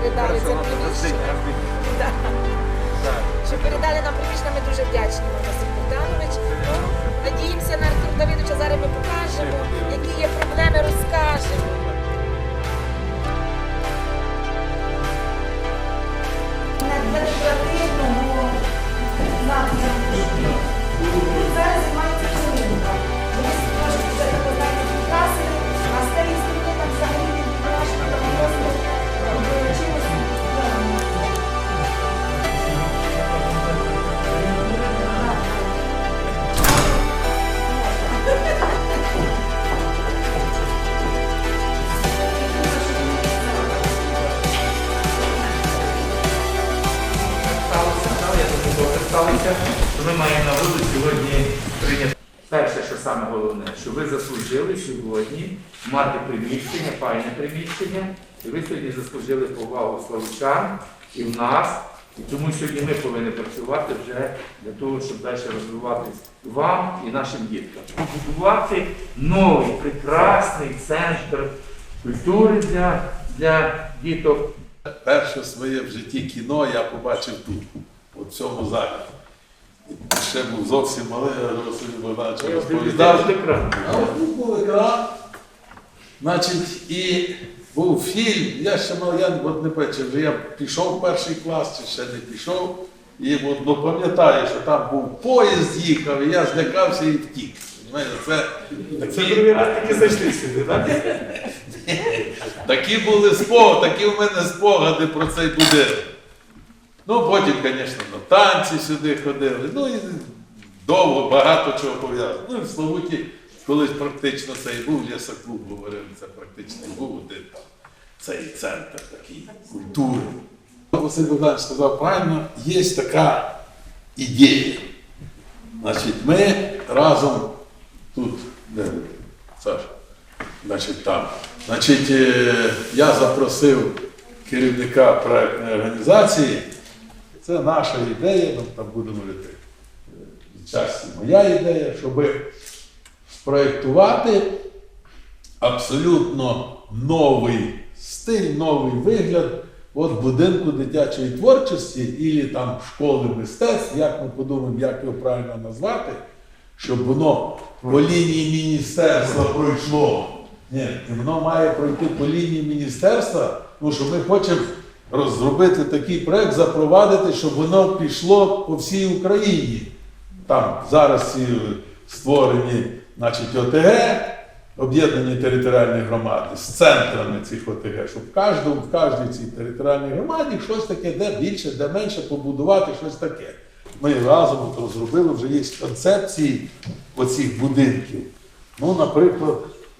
передали це приміщення. Що передали нам приміщення, ми дуже вдячні вам, Василь Богданович. Ну, надіємося на Артур Давидовича, зараз ми покажемо. Заслужили сьогодні мати приміщення, файне приміщення, і ви сьогодні заслужили повагу славучан і в нас. І тому сьогодні ми повинні працювати вже для того, щоб далі розвиватись вам і нашим діткам. Побудувати новий прекрасний центр культури для, для діток. Перше своє в житті кіно я побачив тут, у цьому залі. Ще був зовсім малий, я Василь Богданович розповідав. Був екран. Значить, і був фільм. Я ще мав, я от не пам'ятаю, вже я пішов в перший клас, чи ще не пішов. І от, ну, пам'ятаю, що там був поїзд їхав, і я злякався і втік. Це, такі, таки зайшли сюди, так? такі були спогади, такі в мене спогади про цей будинок. Ну, потім, звісно, на танці сюди ходили. Ну і довго багато чого пов'язано. Ну і в Славуті колись практично цей був лісоклуб, говорили, це практично був один там цей центр такий культури. Василь Богданович сказав правильно, є така ідея. Значить, ми разом тут, де Саша? Значить, там. Значить, е, я запросив керівника проектної організації. Це наша ідея, ну, там будемо говорити, е, відчасті моя ідея, щоб спроєктувати абсолютно новий стиль, новий вигляд от будинку дитячої творчості і там школи мистецтв, як ми подумаємо, як його правильно назвати, щоб воно по лінії міністерства пройшло. Ні, воно має пройти по лінії міністерства, тому що ми хочемо розробити такий проект, запровадити, щоб воно пішло по всій Україні. Там зараз створені значить, ОТГ, об'єднані територіальні громади з центрами цих ОТГ, щоб в кожному, в кожній цій територіальній громаді щось таке, де більше, де менше побудувати щось таке. Ми разом от розробили, вже є концепції оцих будинків. Ну, наприклад,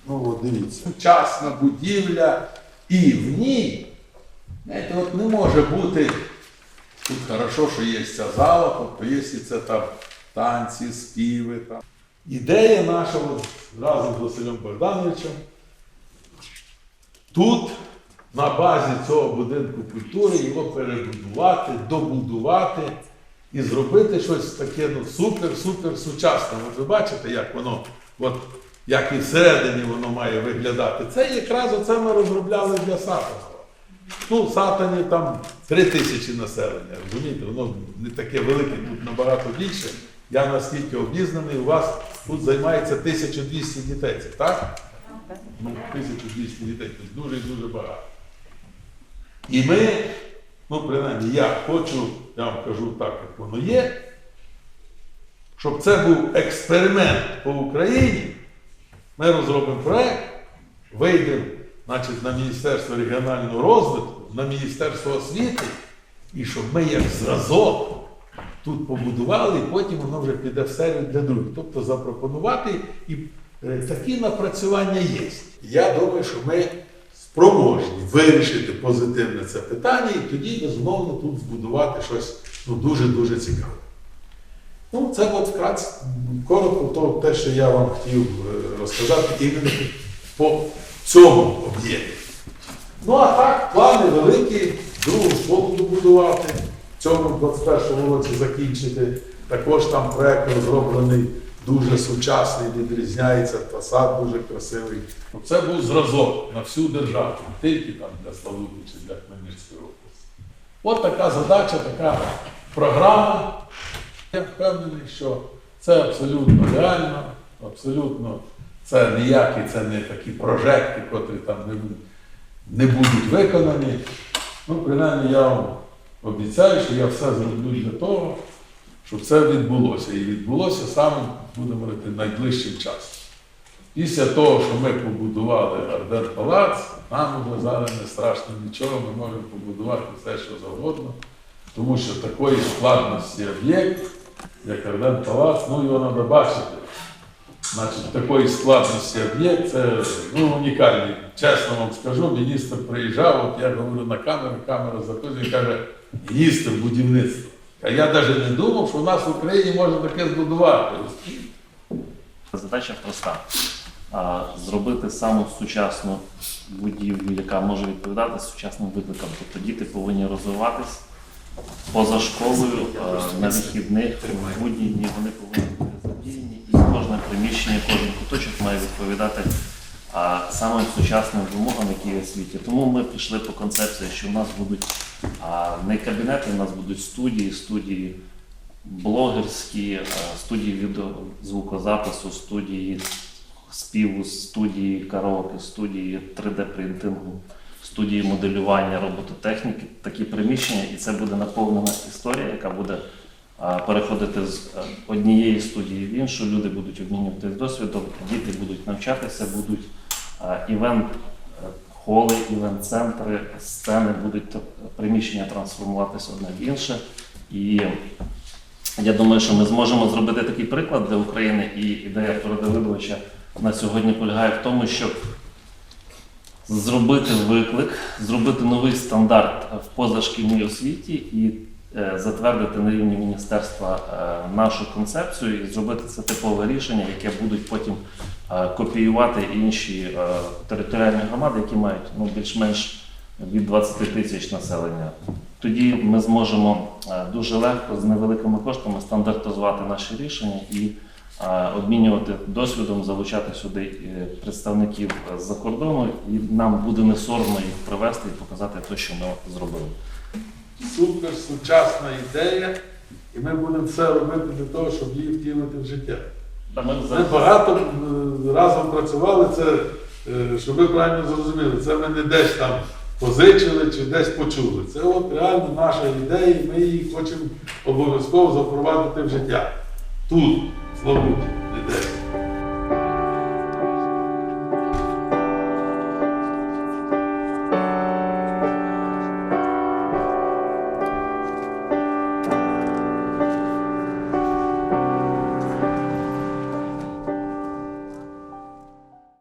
ну от дивіться, сучасна будівля, і в ній, знаєте, от не може бути Тут хорошо, що є ця зала, тобто є це там танці, співи. Там. Ідея наша разом з Василем Богдановичем. Тут, на базі цього будинку культури, його перебудувати, добудувати і зробити щось таке ну, супер-супер сучасне. От ви бачите, як воно, от, як і всередині воно має виглядати. Це якраз оце ми розробляли для Сатанова. Ну, в Сатані там три тисячі населення, розумієте, воно не таке велике, тут набагато більше. Я наскільки обізнаний, у вас тут займається 1200 дітей, це так? Ну, 1200 дітей, це дуже і дуже багато. І ми, ну, принаймні, я хочу, я вам кажу так, як воно є, щоб це був експеримент по Україні. Ми розробимо проект, вийдемо значить, на Міністерство регіонального розвитку, на Міністерство освіти, і щоб ми як зразок тут побудували, і потім воно вже піде в серію для других. Тобто запропонувати і е, такі напрацювання є. Я думаю, що ми спроможні вирішити позитивне це питання, і тоді, безумовно, тут збудувати щось ну, дуже-дуже цікаве. Ну, це от вкратце, коротко то, те, що я вам хотів е, розказати іменно по цьому об'єкті. Ну а так, плани великі, другу школу добудувати, в цьому 21-му році закінчити. Також там проект розроблений дуже сучасний, відрізняється, фасад дуже красивий. Ну, Це був зразок на всю державу, не тільки там для Славути чи для Хмельницької області. От така задача, така програма. Я впевнений, що це абсолютно реально, абсолютно це ніякі, це не такі прожекти, котрі там не, не будуть виконані. Ну, принаймні, я вам обіцяю, що я все зроблю для того, щоб це відбулося. І відбулося саме, будемо говорити, найближчим часом. Після того, що ми побудували Гарден Палац, нам вже зараз не страшно нічого, ми можемо побудувати все, що завгодно, тому що такої складності об'єкт, як Гарден Палац, ну його треба бачити. Значить, такої складності об'єкт ну, унікальний. Чесно вам скажу, міністр приїжджав, от я говорю на камеру, камера записує і каже, міністр будівництва. А я навіть не думав, що у нас в Україні можна таке збудувати. Задача проста. Зробити саму сучасну будівлю, яка може відповідати сучасним викликам. Тобто діти повинні розвиватись поза школою, на вихідних, в будні дні вони повинні бути задіяні, і кожне приміщення, кожен куточок має відповідати а, самим сучасним вимогам, які є в світі. Тому ми пішли по концепції, що в нас будуть а, не кабінети, у нас будуть студії, студії блогерські, е, студії відеозвукозапису, студії співу, студії караоке, студії 3D-принтингу, студії моделювання робототехніки, такі приміщення, і це буде наповнена історія, яка буде переходити з е, однієї студії в іншу. Люди будуть обмінюватися досвідом, діти будуть навчатися, будуть івент. е, Холи, івент-центри, сцени будуть приміщення трансформуватися одне в інше. І я думаю, що ми зможемо зробити такий приклад для України, і ідея Артура на сьогодні полягає в тому, щоб зробити виклик, зробити новий стандарт в позашкільній освіті і затвердити на рівні міністерства е, нашу концепцію і зробити це типове рішення, яке будуть потім е, копіювати інші е, територіальні громади, які мають ну, більш-менш від 20 тисяч населення. Тоді ми зможемо е, дуже легко з невеликими коштами стандартизувати наші рішення і е, обмінювати досвідом, залучати сюди е, представників з-за кордону, і нам буде не соромно їх привезти і показати те, що ми зробили. Супер сучасна ідея, і ми будемо все робити для того, щоб її втілити в життя. Ми Ми багато е, разом працювали, це, е, щоб ви правильно зрозуміли, це ми не десь там позичили чи десь почули. Це от реально наша ідея, і ми її хочемо обов'язково запровадити в життя. Тут, в Славуті, не десь.